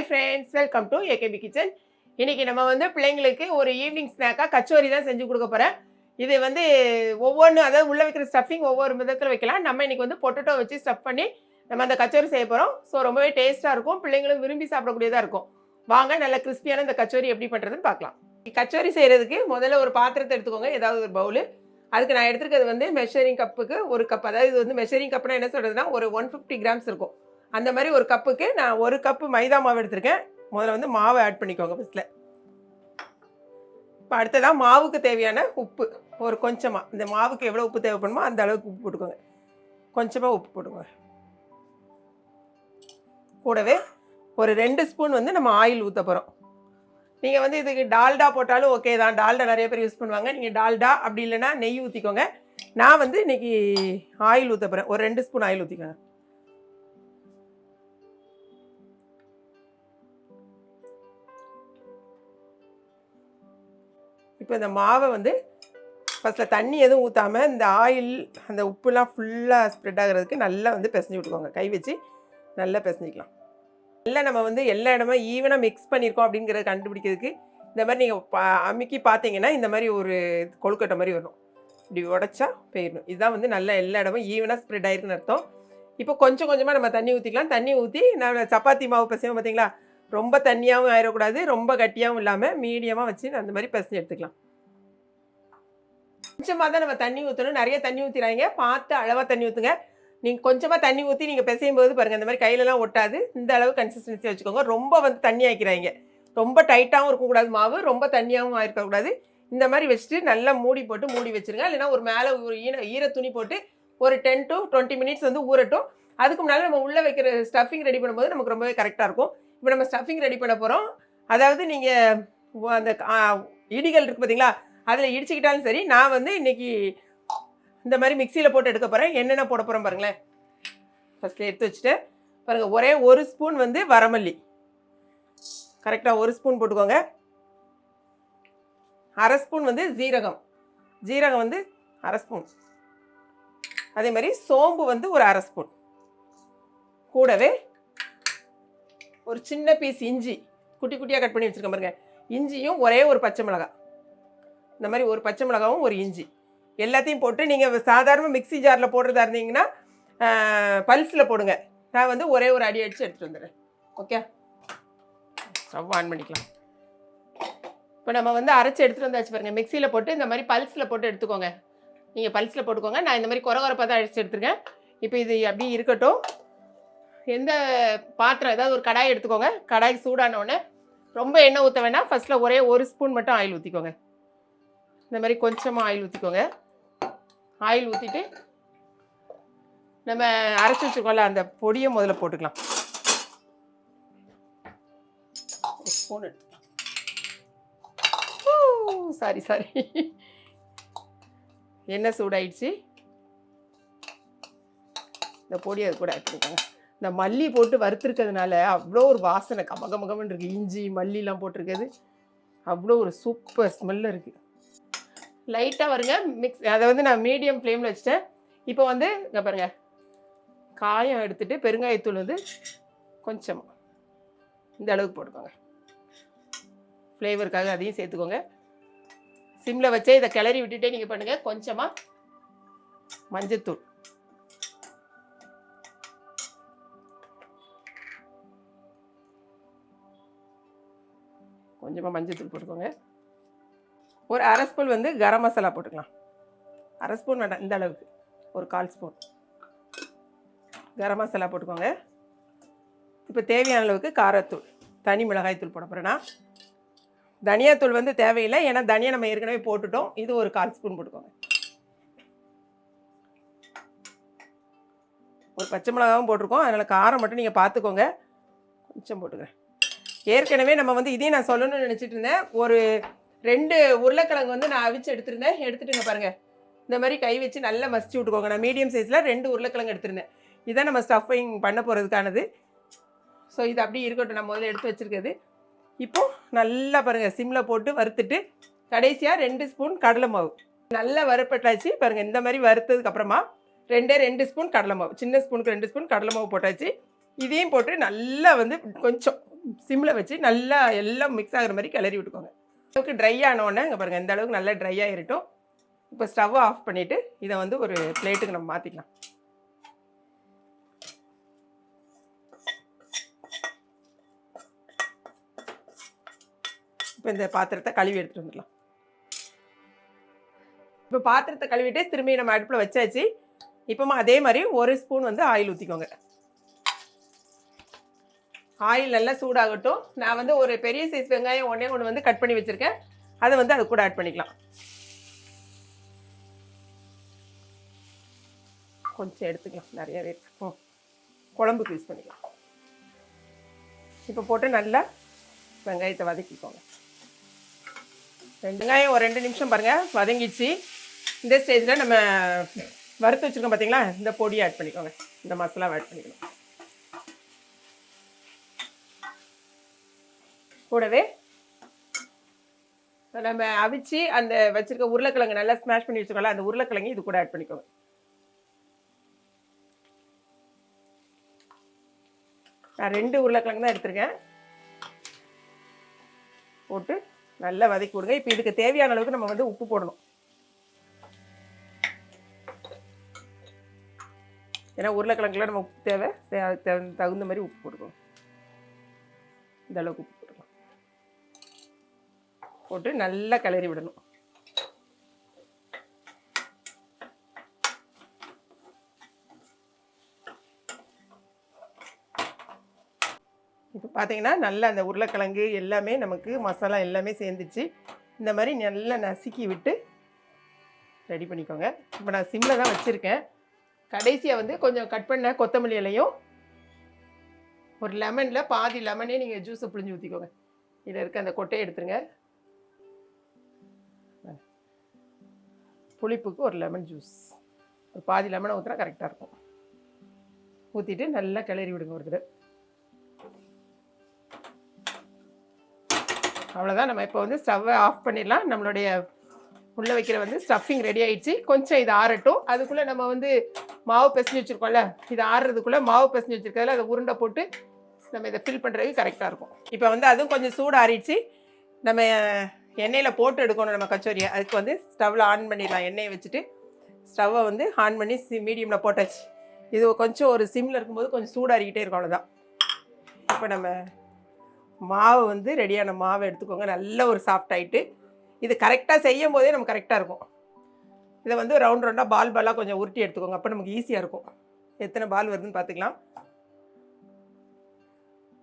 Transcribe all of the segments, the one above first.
Hi friends welcome to AKP kitchen இன்னைக்கு நம்ம வந்து பிள்ளைங்களுக்கு ஒரு ஈவினிங் ஸ்நாக்காக கச்சோரி தான் செஞ்சு கொடுக்க போகிறேன் இது வந்து ஒவ்வொன்றும் அதாவது உள்ளே வைக்கிற ஸ்டஃபிங் ஒவ்வொரு விதத்தில் வைக்கலாம். நம்ம இன்னைக்கு வந்து பொட்டட்டோ வச்சு ஸ்டஃப் பண்ணி நம்ம அந்த கச்சோரி செய்ய போகிறோம் ஸோ ரொம்பவே டேஸ்ட்டாக இருக்கும். பிள்ளைங்களும் விரும்பி சாப்பிடக்கூடியதாக இருக்கும். வாங்க நல்ல கிறிஸ்பியான இந்த கச்சோரி எப்படி பண்ணுறதுன்னு பார்க்கலாம். கச்சோரி செய்கிறதுக்கு முதல்ல ஒரு பாத்திரத்தை எடுத்துக்கோங்க. ஏதாவது ஒரு பவுலு அதுக்கு நான் எடுத்துருக்கிறது வந்து மெஷரிங் கப்புக்கு ஒரு கப் அதாவது இது வந்து மெஷரிங் கப்னா என்ன சொல்கிறதுனா ஒரு ஒன் ஃபிஃப்டி கிராம்ஸ் இருக்கும். அந்த மாதிரி ஒரு கப்புக்கு நான் ஒரு கப்பு மைதா மாவு எடுத்திருக்கேன். முதல்ல வந்து மாவை ஆட் பண்ணிக்கோங்க ஃபஸ்ட்டில் இப்போ அடுத்ததாக மாவுக்கு தேவையான உப்பு. ஒரு கொஞ்சமாக இந்த மாவுக்கு எவ்வளோ உப்பு தேவைப்படுமோ அந்த அளவுக்கு உப்பு போட்டுக்கோங்க. கொஞ்சமாக உப்பு போட்டுக்கோங்க. கூடவே ஒரு ரெண்டு ஸ்பூன் வந்து நம்ம ஆயில் ஊற்ற போகிறோம் நீங்கள் வந்து இதுக்கு டால்டா போட்டாலும் ஓகே தான். டால்டா நிறைய பேர் யூஸ் பண்ணுவாங்க. நீங்கள் டால்டா அப்படி இல்லைன்னா நெய் ஊற்றிக்கோங்க நான் வந்து இன்னைக்கு ஆயில் ஊற்ற போகிறேன் ஒரு ரெண்டு ஸ்பூன் ஆயில் ஊற்றிக்கோங்க இப்போ இந்த மாவை வந்து ஃபஸ்ட்டில் தண்ணி எதுவும் ஊற்றாமல் இந்த ஆயில் அந்த உப்புலாம் ஃபுல்லாக ஸ்ப்ரெட் ஆகிறதுக்கு நல்லா வந்து பிசைஞ்சு விட்டுக்கோங்க. கை வச்சு நல்லா பிசைஞ்சிக்கலாம். நல்லா நம்ம வந்து எல்லா இடமும் ஈவனாக மிக்ஸ் பண்ணியிருக்கோம் அப்படிங்கிறத கண்டுபிடிக்கிறதுக்கு இந்த மாதிரி நீங்கள் பா அமுக்கி பார்த்தீங்கன்னா இந்த மாதிரி ஒரு கொழுக்கட்டை மாதிரி வரும் இப்படி உடச்சா போயிடணும். இதுதான் வந்து நல்லா எல்லா இடமும் ஈவனாக ஸ்ப்ரெட் ஆயிருக்குன்னு அர்த்தம். இப்போ கொஞ்சம் கொஞ்சமாக நம்ம தண்ணி ஊற்றிக்கலாம் தண்ணி ஊற்றி நம்ம சப்பாத்தி மாவு பிசைவோம் பார்த்தீங்களா ரொம்ப தண்ணியாகவும் ஆயிடக்கூடாது ரொம்ப கட்டியாகவும் இல்லாமல் மீடியமாக வச்சு அந்த மாதிரி பிசைஞ்சு எடுத்துக்கலாம். கொஞ்சமாக தான் நம்ம தண்ணி ஊற்றணும் நிறைய தண்ணி ஊற்றிடாங்க பார்த்து அளவாக தண்ணி ஊற்றுங்க நீங்கள் கொஞ்சமாக தண்ணி ஊற்றி நீங்கள் பிசையும் போது பாருங்கள் அந்த மாதிரி கையிலலாம் ஒட்டாது. இந்த அளவு கன்சிஸ்டன்சி வச்சுக்கோங்க. ரொம்ப வந்து தண்ணி ஆக்கிறாங்க ரொம்ப டைட்டாகவும் இருக்கக்கூடாது மாவு. ரொம்ப தண்ணியாகவும் ஆயிருக்கக்கூடாது. இந்த மாதிரி வச்சுட்டு நல்லா மூடி போட்டு மூடி வச்சுருங்க. இல்லைன்னா ஒரு மேலே ஒரு ஈர ஈர துணி போட்டு ஒரு டென் டு டுவெண்ட்டி மினிட்ஸ் வந்து ஊறட்டும். அதுக்கு முன்னால் நம்ம உள்ளே வைக்கிற ஸ்டஃபிங் ரெடி பண்ணும்போது நமக்கு ரொம்பவே கரெக்டாக இருக்கும். இப்போ நம்ம ஸ்டஃபிங் ரெடி பண்ண போகிறோம் அதாவது நீங்கள் அந்த இடிகள் இருக்குது பார்த்தீங்களா அதில் இடிச்சுக்கிட்டாலும் சரி நான் வந்து இன்றைக்கி இந்த மாதிரி மிக்சியில் போட்டு எடுக்க போகிறேன் என்னென்ன போட போகிறோம் பாருங்களேன். ஃபஸ்ட்டில் எடுத்து வச்சுட்டு பாருங்கள் ஒரே ஒரு ஸ்பூன் வந்து வரமல்லி. கரெக்டாக ஒரு ஸ்பூன் போட்டுக்கோங்க. அரை ஸ்பூன் வந்து ஜீரகம் ஜீரகம் வந்து அரை ஸ்பூன் அதே மாதிரி சோம்பு வந்து ஒரு அரை ஸ்பூன் கூடவே ஒரு சின்ன பீஸ் இஞ்சி குட்டி குட்டியாக கட் பண்ணி வச்சுருக்கேன் பாருங்க. இஞ்சியும் ஒரே ஒரு பச்சை மிளகா. இந்த மாதிரி ஒரு பச்சை மிளகாவும் ஒரு இஞ்சி. எல்லாத்தையும் போட்டு நீங்கள் சாதாரண மிக்ஸி ஜாரில் போடுறதா இருந்தீங்கன்னா பல்ஸில் போடுங்க. நான் வந்து ஒரே ஒரு அடி அடித்து எடுத்துகிட்டு வந்துடுறேன். ஓகே ஸ்டவ் ஆன் பண்ணிக்கலாம். இப்போ நம்ம வந்து அரைச்சி எடுத்துகிட்டு வந்தாச்சு பாருங்கள் மிக்சியில் போட்டு இந்த மாதிரி பல்ஸில் போட்டு எடுத்துக்கோங்க. நீங்கள் பல்ஸில் போட்டுக்கோங்க. நான் இந்த மாதிரி குறை குறைப்பாக தான் அடித்து எடுத்துருக்கேன். இப்போ இது அப்படியே இருக்கட்டும். எந்த பாத்திரம் ஏதாவது ஒரு கடாய் எடுத்துக்கோங்க. கடாய் சூடான உடனே ரொம்ப எண்ணெய் ஊற்ற வேணாம். ஃபஸ்ட்டில் ஒரே ஒரு ஸ்பூன் மட்டும் ஆயில் ஊற்றிக்கோங்க இந்த மாதிரி கொஞ்சமாக ஆயில் ஊற்றிக்கோங்க ஆயில் ஊற்றிட்டு நம்ம அரைச்சி வச்சுக்கோல அந்த பொடியை முதல்ல போட்டுக்கலாம். ஸ்பூன் சாரி சாரி எண்ணெய் சூடாயிடுச்சு. இந்த பொடி அது கூட எடுத்துக்கோங்க இந்த மல்லி போட்டு வறுத்துருக்கிறதுனால அவ்வளோ ஒரு வாசனை. கமகமகமன்னு இருக்குது இஞ்சி மல்லிலாம் போட்டிருக்கிறது. அவ்வளோ ஒரு சூப்பர் ஸ்மெல்ல இருக்குது லைட்டாக வருங்க. மிக்ஸ் அதை வந்து நான் மீடியம் ஃப்ளேமில் வச்சுட்டேன். இப்போ வந்து இங்கே பாருங்க. காயம் எடுத்துகிட்டு பெருங்காயத்தூள் வந்து கொஞ்சமாக இந்த அளவுக்கு போட்டுக்கோங்க. ஃப்ளேவருக்காக அதையும் சேர்த்துக்கோங்க. சிம்மில் வச்சே இதை கிளறி விட்டுட்டே நீங்கள் பண்ணுங்கள் கொஞ்சமாக மஞ்சத்தூள். கொஞ்சமாக மஞ்சத்தூள் போட்டுக்கோங்க. ஒரு அரை ஸ்பூன் வந்து கரம் மசாலா போட்டுக்கலாம். அரை ஸ்பூன் வேண்டாம் இந்த அளவுக்கு. ஒரு கால் ஸ்பூன் கரம் மசாலா போட்டுக்கோங்க. இப்போ தேவையான அளவுக்கு காரத்தூள் தனி மிளகாய் தூள் போட போகிறேன்னா தனியாத்தூள் வந்து தேவையில்லை ஏன்னா தனியா நம்ம ஏற்கனவே போட்டுட்டோம். இது ஒரு கால் ஸ்பூன் போட்டுக்கோங்க. ஒரு பச்சை மிளகாவும் போட்டிருக்கோம். அதனால் காரம் மட்டும் நீங்கள் பார்த்துக்கோங்க கொஞ்சம் போட்டுக்கிறேன். ஏற்கனவே நம்ம வந்து இதையும் நான் சொல்லணும்னு நினச்சிட்டு இருந்தேன். ஒரு ரெண்டு உருளைக்கிழங்கு வந்து நான் அவிச்சு எடுத்திருந்தேன். எடுத்துட்டுங்க பாருங்கள் இந்த மாதிரி கை வச்சு நல்லா மசிச்சு விட்டுக்கோங்க. நான் மீடியம் சைஸில் ரெண்டு உருளைக்கிழங்கு எடுத்திருந்தேன். இதான் நம்ம ஸ்டஃபிங் பண்ண போகிறதுக்கானது ஸோ இது அப்படியே இருக்கட்டும். நான் முதல்ல எடுத்து வச்சுருக்கிறது. இப்போது நல்லா பாருங்கள் சிம்மில் போட்டு வறுத்துட்டு கடைசியாக ரெண்டு ஸ்பூன் கடலை மாவு. நல்லா வறுப்பட்டாச்சு. பாருங்கள் இந்த மாதிரி வறுத்ததுக்கப்புறமா ரெண்டே ரெண்டு ஸ்பூன் கடலை மாவு. சின்ன ஸ்பூனுக்கு ரெண்டு ஸ்பூன் கடலை மாவு போட்டாச்சு. இதையும் போட்டு நல்லா வந்து கொஞ்சம் சிம்மில் வச்சு நல்லா எல்லாம் மிக்ஸ் ஆகிற மாதிரி கிளறி விட்டுக்கோங்க. அளவுக்கு ட்ரை ஆனோடனே இங்கே பாருங்கள் இந்த அளவுக்கு நல்லா ட்ரை ஆகிருட்டும் இப்போ ஸ்டவ் ஆஃப் பண்ணிவிட்டு இதை வந்து ஒரு பிளேட்டுக்கு நம்ம மாற்றிக்கலாம் இப்போ இந்த பாத்திரத்தை கழுவி எடுத்துகிட்டு வந்துடலாம். இப்போ பாத்திரத்தை கழுவிட்டு திரும்பி நம்ம அடுப்பில் வச்சாச்சு. இப்போமா அதே மாதிரி ஒரு ஸ்பூன் வந்து ஆயில் ஊற்றிக்கோங்க ஆயில் நல்லா சூடாகட்டும். நான் வந்து ஒரு பெரிய சைஸ் வெங்காயம் ஒன்றே ஒன்று வந்து கட் பண்ணி வச்சுருக்கேன். அதை வந்து அது கூட ஆட் பண்ணிக்கலாம். கொஞ்சம் எடுத்துக்கலாம். நிறையவே இருக்கு. குழம்புக்கு யூஸ் பண்ணிக்கலாம். இப்போ போட்டு நல்லா வெங்காயத்தை வதக்கிக்கோங்க. வெங்காயம் ஒரு ரெண்டு நிமிஷம் பாருங்கள் வதங்கிச்சு இந்த ஸ்டேஜில் நம்ம வறுத்து வச்சுருக்கோம் பார்த்தீங்களா இந்த பொடியை ஆட் பண்ணிக்கோங்க. இந்த மசாலாவை ஆட் பண்ணிக்கணும். கூடவே நம்ம அவிச்சு அந்த வச்சிருக்க உருளைக்கிழங்கு நல்லா ஸ்மாஷ் பண்ணி வச்சுக்கோங்களா அந்த உருளைக்கிழங்கு இது கூட ஆட் பண்ணிக்கோங்க. நான் ரெண்டு உருளைக்கிழங்கு தான் எடுத்திருக்கேன். போட்டு நல்லா வதக்கி விடுங்க. இப்போ இதுக்கு தேவையான அளவுக்கு நம்ம வந்து உப்பு போடணும். ஏன்னா உருளைக்கிழங்குலாம் நம்ம உப்பு தேவை. அதுக்கு தகுந்த- தகுந்த மாதிரி உப்பு போட்டுக்கணும் இந்த அளவுக்கு உப்பு. போட்டு நல்லா கிளறி விடணும். இப்போ பார்த்தீங்கன்னா நல்லா அந்த உருளைக்கிழங்கு எல்லாமே நமக்கு மசாலா எல்லாமே சேர்ந்துச்சு. இந்த மாதிரி நல்லா நசுக்கி விட்டு ரெடி பண்ணிக்கோங்க. இப்போ நான் சிம்மில் தான் வச்சுருக்கேன். கடைசியாக வந்து கொஞ்சம் கட் பண்ண கொத்தமல்லி இலையும் ஒரு லெமனில் பாதி லெமனே நீங்கள் ஜூஸை புழிஞ்சு ஊற்றிக்கோங்க இதில் இருக்க அந்த கொட்டையை எடுத்துருங்க. புளிப்புக்கு ஒரு லெமன் ஜூஸ் ஒரு பாதி லெமனை ஊற்றினா கரெக்டாக இருக்கும். ஊற்றிட்டு நல்லா கிளறி விடுங்க ஒரு தடவை. அவ்வளோதான் நம்ம இப்போ வந்து ஸ்டவ்வை ஆஃப் பண்ணிடலாம். நம்மளுடைய உள்ளே வைக்கிற வந்து ஸ்டஃபிங் ரெடி ஆயிடுச்சு. கொஞ்சம் இது ஆறட்டும். அதுக்குள்ளே நம்ம வந்து மாவு பிசைஞ்சு வச்சுருக்கோம்ல இது ஆறுறதுக்குள்ளே மாவு பிசைஞ்சு வச்சுருக்கறதுல அதை உருண்டை போட்டு நம்ம இதை ஃபில் பண்ணுறதுக்கு கரெக்டாக இருக்கும். இப்போ வந்து அதுவும் கொஞ்சம் சூடாறிடுச்சு. நம்ம எண்ணெயில் போட்டு எடுக்கணும் நம்ம கச்சோரியை. அதுக்கு வந்து ஸ்டவ்வில் ஆன் பண்ணிடலாம். எண்ணெயை வச்சுட்டு ஸ்டவ்வை வந்து ஆன் பண்ணி சி மீடியமில் போட்டாச்சு. இது கொஞ்சம் ஒரு சிம்மில் இருக்கும்போது கொஞ்சம் சூடாறிக்கிட்டே இருக்கும் அவ்வளோதான் இப்போ நம்ம மாவு வந்து ரெடியான மாவை எடுத்துக்கோங்க. நல்ல ஒரு சாஃப்ட் ஆகிட்டு இது கரெக்டாக செய்யும் போதே நமக்கு கரெக்டாக இருக்கும். இதை வந்து ரவுண்ட் ரவுண்டாக பால் பாலாக கொஞ்சம் உருட்டி எடுத்துக்கோங்க. அப்போ நமக்கு ஈஸியாக இருக்கும். எத்தனை பால் வருதுன்னு பார்த்துக்கலாம்.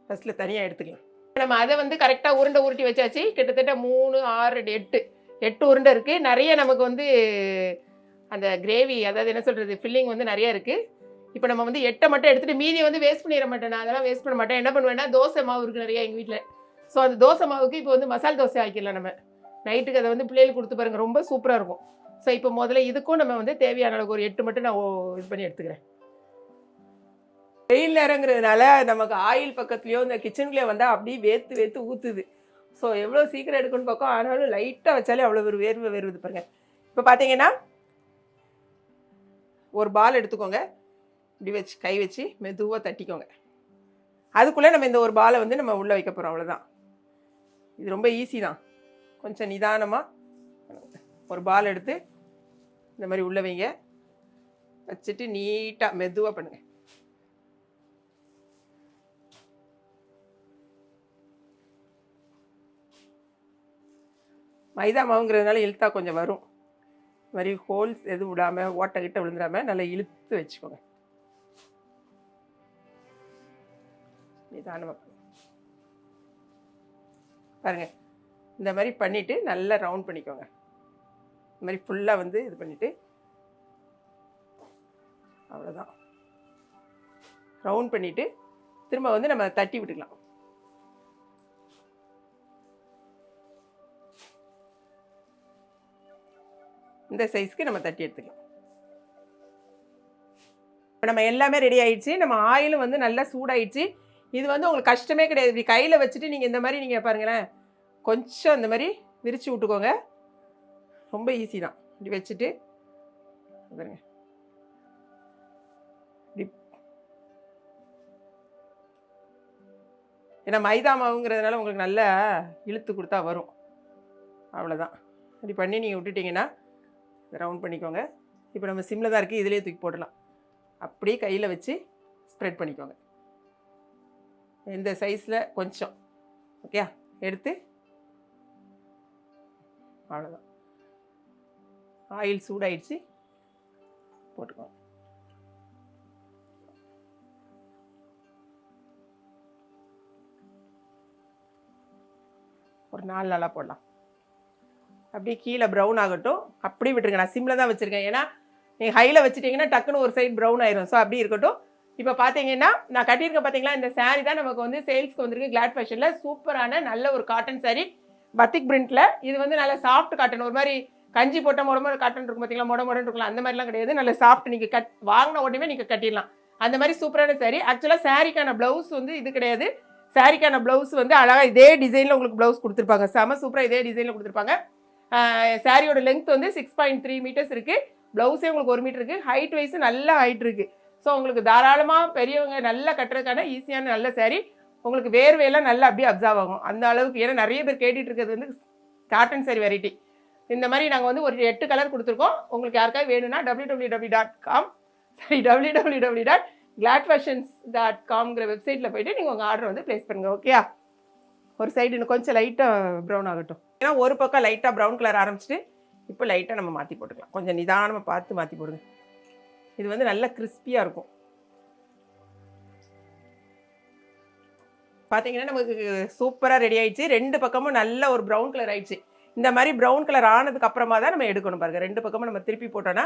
ஃபஸ்ட்டில் தனியாக எடுத்துக்கலாம். நம்ம அதை வந்து கரெக்டாக உருண்டை உருட்டி வச்சாச்சு. கிட்டத்தட்ட மூணு ஆறு ரெண்டு எட்டு எட்டு உருண்டை இருக்குது நிறைய நமக்கு வந்து அந்த கிரேவி அதாவது என்ன சொல்கிறது ஃபில்லிங் வந்து நிறைய இருக்குது இப்போ நம்ம வந்து எட்டை மட்டும் எடுத்துகிட்டு மீதி வந்து வேஸ்ட் பண்ணிட மாட்டேன். நான் அதெல்லாம் வேஸ்ட் பண்ண மாட்டேன். என்ன பண்ணுவேன்னா தோசை மாவு இருக்குது நிறையா எங்கள் வீட்டில் ஸோ அந்த தோசை மாவுக்கு இப்போ வந்து மசால் தோசை ஆக்கிடலாம் நம்ம. நைட்டுக்கு அதை வந்து பிள்ளைகளுக்கு கொடுத்து பாருங்க. ரொம்ப சூப்பராக இருக்கும். ஸோ இப்போ முதல்ல இதுக்கும் நம்ம வந்து தேவையான அளவுக்கு ஒரு எட்டு மட்டும் நான் இது பண்ணி எடுத்துக்கிறேன். வெயில் நேரங்கிறதுனால நமக்கு ஆயில் பக்கத்துலேயோ இந்த கிச்சனுக்குள்ளேயே வந்தால் அப்படியே வேத்து வேத்து ஊற்றுது ஸோ எவ்வளோ சீக்கிரம் எடுக்கணும்னு பார்க்கும் ஆனாலும் லைட்டாக வச்சாலே அவ்வளோ ஒரு வேர்வை வருது பாருங்க. இப்போ பார்த்தீங்கன்னா ஒரு பால் எடுத்துக்கோங்க. இப்படி வச்சு கை வச்சு மெதுவாக தட்டிக்கோங்க. அதுக்குள்ளே நம்ம இந்த ஒரு பாலை வந்து நம்ம உள்ளே வைக்க போகிறோம் அவ்வளோதான் இது ரொம்ப ஈஸி தான். கொஞ்சம் நிதானமாக ஒரு பால் எடுத்து இந்த மாதிரி உள்ளே வைங்க. வச்சுட்டு நீட்டாக மெதுவாக பண்ணுங்கள் மைதா மாவுங்கிறதுனால இழுத்தா கொஞ்சம் வரும். இது மாதிரி ஹோல்ஸ் எதுவும் விடாமல் ஓட்டை கிட்ட விழுந்துடாமல் நல்லா இழுத்து வச்சுக்கோங்க. நிதானமாக பாருங்கள் பாருங்க இந்த மாதிரி பண்ணிவிட்டு நல்லா ரவுண்ட் பண்ணிக்கோங்க. இந்த மாதிரி ஃபுல்லாக வந்து இது பண்ணிவிட்டு அவ்வளோதான் ரவுண்ட் பண்ணிவிட்டு திரும்ப வந்து நம்ம தட்டி விட்டுக்கலாம். இந்த சைஸ்க்கு நம்ம தட்டி எடுத்துக்கலாம். இப்போ நம்ம எல்லாமே ரெடி ஆயிடுச்சு. நம்ம ஆயிலும் வந்து நல்லா சூடாயிடுச்சு. இது வந்து உங்களுக்கு கஷ்டமே கிடையாது. இப்படி கையில் வச்சுட்டு நீங்கள் இந்த மாதிரி நீங்கள் பாருங்களேன். கொஞ்சம் இந்த மாதிரி விரித்து விட்டுக்கோங்க. ரொம்ப ஈஸி தான். இப்படி வச்சுட்டு பாருங்க. ஏன்னா மைதா மாவுங்கிறதுனால உங்களுக்கு நல்லா இழுத்து கொடுத்தா வரும். அவ்வளோதான் இப்படி பண்ணி நீங்கள் விட்டுட்டிங்கன்னா ரவுண்ட் பண்ணிக்கோங்க. இப்போ நம்ம சிம்மில் தான் இருக்குது இதிலே தூக்கி போடலாம். அப்படியே கையில் வச்சு ஸ்ப்ரெட் பண்ணிக்கோங்க. இந்த சைஸில் கொஞ்சம். ஓகே எடுத்து. அவ்வளோதான் ஆயில் சூடாயிடுச்சு. போட்டுக்கோங்க. ஒரு நாலு நாளாக போடலாம். அப்படியே கீழே ப்ரௌன் ஆகட்டும். அப்படி விட்டுருங்க. நான் சிம்மில் தான் வச்சுருக்கேன். ஏன்னா நீங்கள் ஹையில் வச்சுட்டிங்கன்னா டக்குன்னு ஒரு சைடு ப்ரௌன் ஆயிரும். ஸோ அப்படி இருக்கட்டும். இப்போ பார்த்தீங்கன்னா நான் கட்டியிருக்கேன் பார்த்தீங்களா இந்த saree தான் நமக்கு வந்து சேல்ஸ்க்கு வந்திருக்கு. கிளாட் ஃபேஷனில் சூப்பரான நல்ல ஒரு காட்டன் saree. பத்திக் பிரிண்ட்டில் இது வந்து நல்ல சாஃப்ட் காட்டன் ஒரு மாதிரி கஞ்சி போட்ட முட காட்டன் இருக்கும் பார்த்தீங்களா முட முடன்னு இருக்கலாம் அந்த மாதிரிலாம் கிடையாது. நல்ல சாஃப்ட் நீங்கள் கட் வாங்கின உடனே நீங்கள் கட்டிடலாம். அந்த மாதிரி சூப்பரான saree. ஆக்சுவலாக சாரிக்கான ப்ளவுஸ் வந்து இது கிடையாது. சாரிக்கான ப்ளவுஸ் வந்து அழகாக இதே டிசைனில் உங்களுக்கு ப்ளவுஸ் கொடுத்துருப்பாங்க. செம சூப்பராக இதே டிசைனில் கொடுத்துருப்பாங்க. சாரியோட லென்த் வந்து சிக்ஸ் பாயிண்ட் த்ரீ மீட்டர்ஸ் இருக்குது ப்ளவுஸே உங்களுக்கு ஒரு மீட்டர் இருக்குது ஹைட் வைஸ் நல்ல ஹைட் இருக்குது ஸோ உங்களுக்கு தாராளமாக பெரியவங்க நல்லா கட்டுறதுக்கான ஈஸியான நல்ல சாரீ உங்களுக்கு வேர்வையெல்லாம் நல்லா அப்படியே அப்சர்வ் ஆகும். அந்த அளவுக்கு. ஏன்னா நிறைய பேர் கேட்டுட்டு இருக்கிறது வந்து காட்டன் சாரி வெரைட்டி இந்த மாதிரி நாங்கள் வந்து ஒரு எட்டு கலர் கொடுத்துருக்கோம். உங்களுக்கு யாருக்காவது வேணும்னா W W W dot com sorry W W W dot glad fashions dot காம்ங்கிற வெப்சைட்டில் போயிட்டு நீங்கள் உங்கள் ஆர்டர் வந்து ப்ளேஸ் பண்ணுங்கள் ஓகேயா ஒரு சைடு இன்னும் கொஞ்சம் லைட்டாக ப்ரௌன் ஆகட்டும். ஏன்னா ஒரு பக்கம் லைட்டாக ப்ரௌன் கலர் ஆரம்பிச்சிட்டு இப்போ லைட்டாக நம்ம மாற்றி போட்டுக்கலாம். கொஞ்சம் நிதானமாக பார்த்து மாற்றி போடுங்க. இது வந்து நல்லா கிறிஸ்பியாக இருக்கும். பார்த்தீங்கன்னா நமக்கு சூப்பராக ரெடி ஆயிடுச்சு. ரெண்டு பக்கமும் நல்ல ஒரு ப்ரௌன் கலர் ஆயிடுச்சு. இந்த மாதிரி ப்ரௌன் கலர் ஆனதுக்கு அப்புறமா தான் நம்ம எடுக்கணும் பாருங்கள் ரெண்டு பக்கமும் நம்ம திருப்பி போட்டோன்னா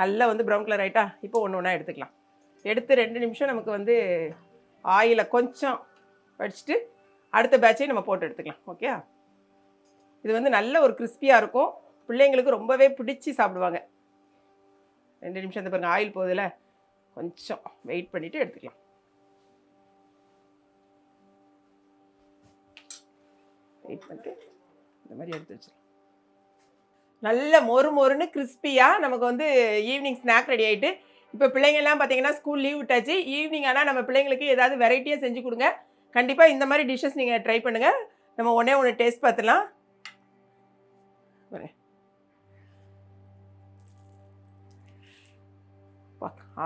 நல்லா வந்து ப்ரௌன் கலர் ஆகிட்டா இப்போ ஒன்று ஒன்றா எடுத்துக்கலாம். எடுத்து ரெண்டு நிமிஷம் நமக்கு வந்து ஆயிலை கொஞ்சம் வடிச்சிட்டு அடுத்த பேட்சையும் நம்ம போட்டு எடுத்துக்கலாம் ஓகே இது வந்து நல்ல ஒரு கிறிஸ்பியாக இருக்கும். பிள்ளைங்களுக்கு ரொம்பவே பிடிச்சி சாப்பிடுவாங்க. ரெண்டு நிமிஷம் இந்த பாருங்கள் ஆயில் போகுதுல. கொஞ்சம் வெயிட் பண்ணிவிட்டு எடுத்துக்கலாம். வெயிட் பண்ணிட்டு இந்த மாதிரி எடுத்து வச்சிடலாம். நல்ல மொறு மொறுன்னு கிறிஸ்பியாக நமக்கு வந்து ஈவினிங் ஸ்நாக் ரெடி ஆகிட்டு இப்போ பிள்ளைங்கள்லாம் பார்த்தீங்கன்னா ஸ்கூல் லீவ் விட்டாச்சு. ஈவினிங் ஆனால் நம்ம பிள்ளைங்களுக்கு ஏதாவது வெரைட்டியாக செஞ்சு கொடுங்க. கண்டிப்பாக இந்த மாதிரி டிஷ்ஷஸ் நீங்கள் ட்ரை பண்ணுங்கள் நம்ம ஒன்றே ஒன்று டேஸ்ட் பார்த்துலாம்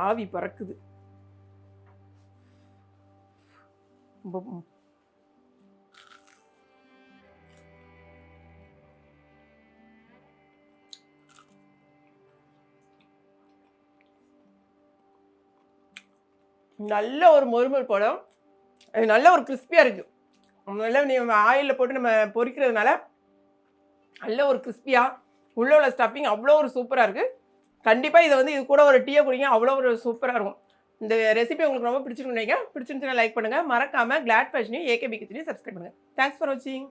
ஆவி பறக்குது. நல்ல ஒரு மொறுமல் படம் அது நல்ல ஒரு கிறிஸ்பியாக இருக்குது நல்லா நீ ஆயிலில் போட்டு நம்ம பொறிக்கிறதுனால நல்ல ஒரு கிறிஸ்பியாக உள்ள உள்ள ஸ்டஃபிங் அவ்வளோ ஒரு சூப்பராக இருக்குது கண்டிப்பாக இதை வந்து இது கூட ஒரு டீயை குடிங்க அவ்வளோ ஒரு சூப்பராக இருக்கும். இந்த ரெசிபி உங்களுக்கு ரொம்ப பிடிச்சிருக்குன்னு நினைக்கிறேன். பிடிச்சிருந்துச்சுன்னா லைக் பண்ணுங்கள் மறக்காமல் கிளாட் ஃபேஷனையும் ஏகே பிக்கிச்சனையும் சப்ஸ்கிரைப் பண்ணுங்கள் தேங்க்ஸ் ஃபார் வாட்சிங்